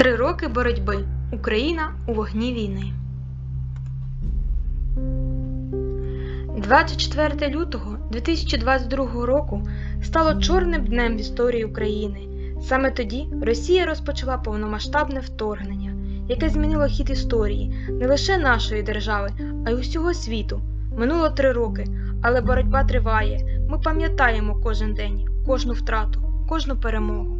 Три роки боротьби. Україна у вогні війни. 24 лютого 2022 року стало чорним днем в історії України. Саме тоді Росія розпочала повномасштабне вторгнення, яке змінило хід історії не лише нашої держави, а й усього світу. Минуло три роки, але боротьба триває. Ми пам'ятаємо кожен день, кожну втрату, кожну перемогу.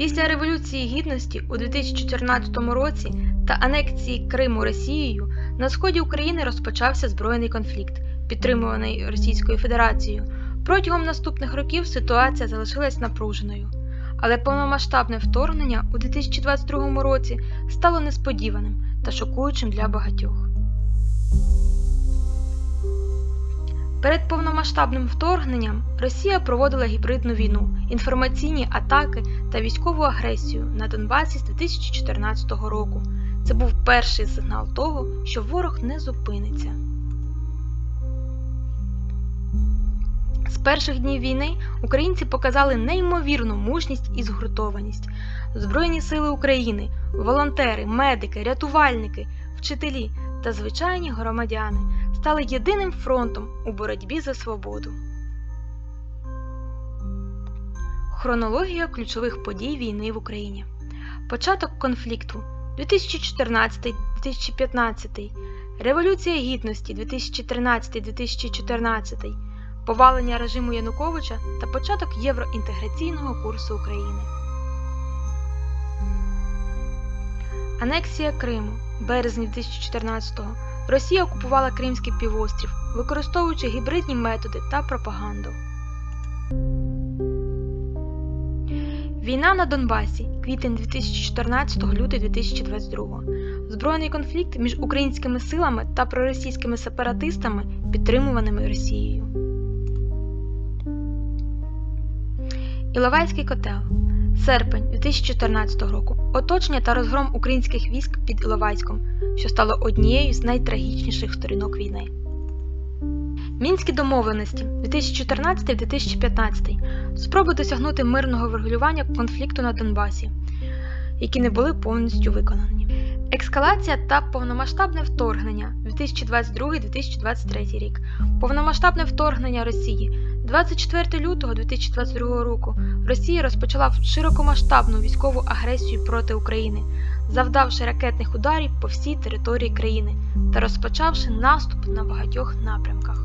Після Революції Гідності у 2014 році та анексії Криму Росією на сході України розпочався збройний конфлікт, підтримуваний Російською Федерацією. Протягом наступних років ситуація залишилась напруженою, але повномасштабне вторгнення у 2022 році стало несподіваним та шокуючим для багатьох. Перед повномасштабним вторгненням Росія проводила гібридну війну, інформаційні атаки та військову агресію на Донбасі з 2014 року. Це був перший сигнал того, що ворог не зупиниться. З перших днів війни українці показали неймовірну мужність і згуртованість. Збройні сили України, волонтери, медики, рятувальники, вчителі та звичайні громадяни стали єдиним фронтом у боротьбі за свободу. Хронологія ключових подій війни в Україні. Початок конфлікту 2014-2015, Революція Гідності 2013-2014, повалення режиму Януковича та початок євроінтеграційного курсу України. Анексія Криму березні 2014-го. Росія окупувала Кримський півострів, використовуючи гібридні методи та пропаганду. Війна на Донбасі. Квітень 2014 лютий 2022. Збройний конфлікт між українськими силами та проросійськими сепаратистами, підтримуваними Росією. Іловайський котел. Серпень 2014 року. Оточення та розгром українських військ під Іловайськом, що стало однією з найтрагічніших сторінок війни. Мінські домовленості 2014-2015 спроби досягнути мирного врегулювання конфлікту на Донбасі, які не були повністю виконані. Ескалація та повномасштабне вторгнення 2022-2023 рік. Повномасштабне вторгнення Росії 24 лютого 2022 року Росія розпочала широкомасштабну військову агресію проти України, завдавши ракетних ударів по всій території країни та розпочавши наступ на багатьох напрямках.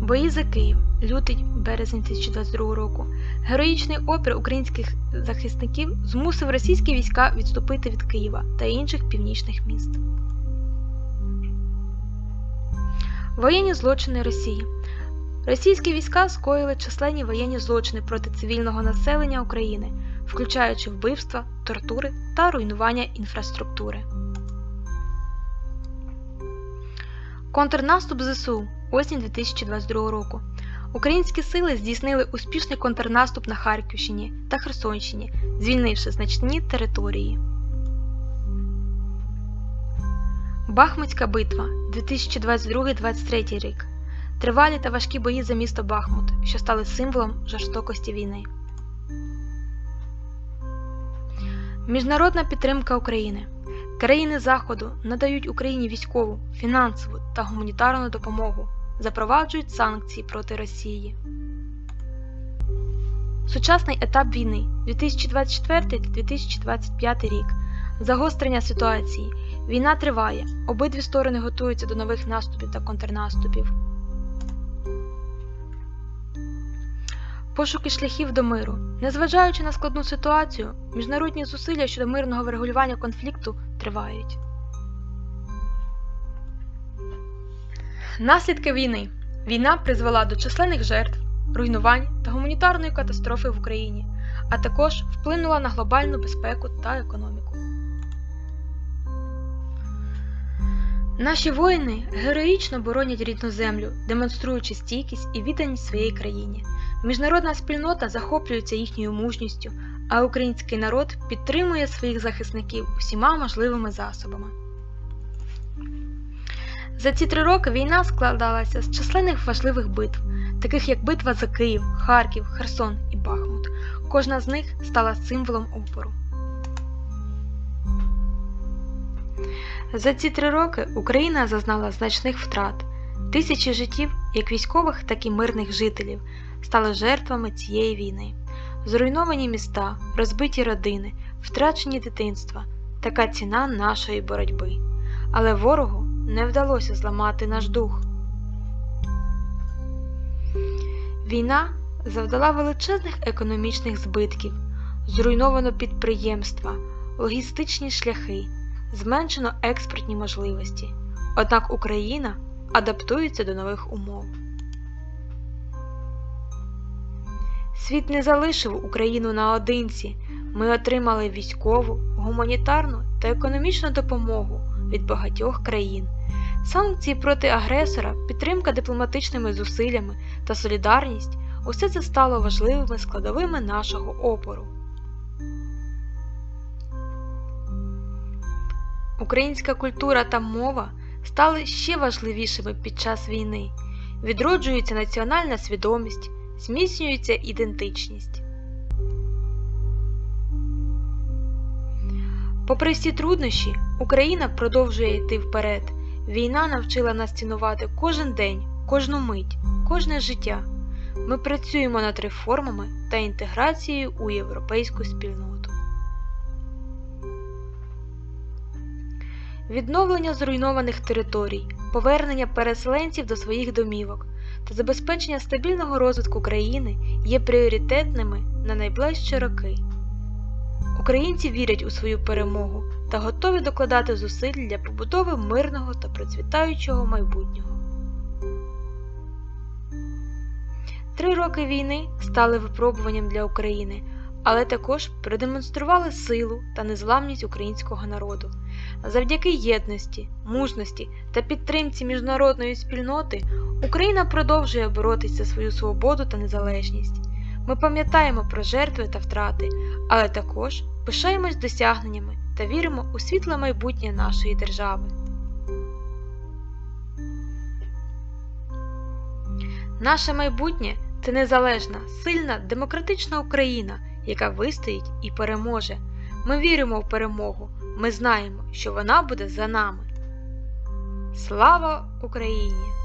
Бої за Київ, лютий березень 2022 року. Героїчний опір українських захисників змусив російські війська відступити від Києва та інших північних міст. Воєнні злочини Росії. Російські війська скоїли численні воєнні злочини проти цивільного населення України, включаючи вбивства, тортури та руйнування інфраструктури. Контрнаступ ЗСУ осінь 2022 року. Українські сили здійснили успішний контрнаступ на Харківщині та Херсонщині, звільнивши значні території. Бахмутська битва 2022-2023 рік. Тривалі та важкі бої за місто Бахмут, що стали символом жорстокості війни. Міжнародна підтримка України. Країни Заходу надають Україні військову, фінансову та гуманітарну допомогу, запроваджують санкції проти Росії. Сучасний етап війни 2024-2025 рік. Загострення ситуації. Війна триває. Обидві сторони готуються до нових наступів та контрнаступів. Пошуки шляхів до миру. Незважаючи на складну ситуацію, міжнародні зусилля щодо мирного врегулювання конфлікту тривають. Наслідки війни. Війна призвела до численних жертв, руйнувань та гуманітарної катастрофи в Україні, а також вплинула на глобальну безпеку та економіку. Наші воїни героїчно боронять рідну землю, демонструючи стійкість і відданість своїй країні. Міжнародна спільнота захоплюється їхньою мужністю, а український народ підтримує своїх захисників усіма можливими засобами. За ці три роки війна складалася з численних важливих битв, таких як битва за Київ, Харків, Херсон і Бахмут. Кожна з них стала символом опору. За ці три роки Україна зазнала значних втрат. Тисячі життів, як військових, так і мирних жителів, стали жертвами цієї війни. Зруйновані міста, розбиті родини, втрачені дитинства така ціна нашої боротьби. Але ворогу не вдалося зламати наш дух. Війна завдала величезних економічних збитків, зруйновано підприємства, логістичні шляхи, зменшено експортні можливості. Однак Україна адаптується до нових умов. Світ не залишив Україну наодинці. Ми отримали військову, гуманітарну та економічну допомогу від багатьох країн. Санкції проти агресора, підтримка дипломатичними зусиллями та солідарність усе це стало важливими складовими нашого опору. Українська культура та мова стали ще важливішими під час війни. Відроджується національна свідомість, зміцнюється ідентичність. Попри всі труднощі, Україна продовжує йти вперед. Війна навчила нас цінувати кожен день, кожну мить, кожне життя. Ми працюємо над реформами та інтеграцією у європейську спільноту. Відновлення зруйнованих територій, повернення переселенців до своїх домівок та забезпечення стабільного розвитку країни є пріоритетними на найближчі роки. Українці вірять у свою перемогу та готові докладати зусиль для побудови мирного та процвітаючого майбутнього. Три роки війни стали випробуванням для України, але також продемонстрували силу та незламність українського народу. Завдяки єдності, мужності та підтримці міжнародної спільноти Україна продовжує боротися за свою свободу та незалежність. Ми пам'ятаємо про жертви та втрати, але також пишаємось досягненнями та віримо у світле майбутнє нашої держави. Наше майбутнє це незалежна, сильна, демократична Україна, яка вистоїть і переможе. Ми віримо в перемогу. Ми знаємо, що вона буде за нами. Слава Україні!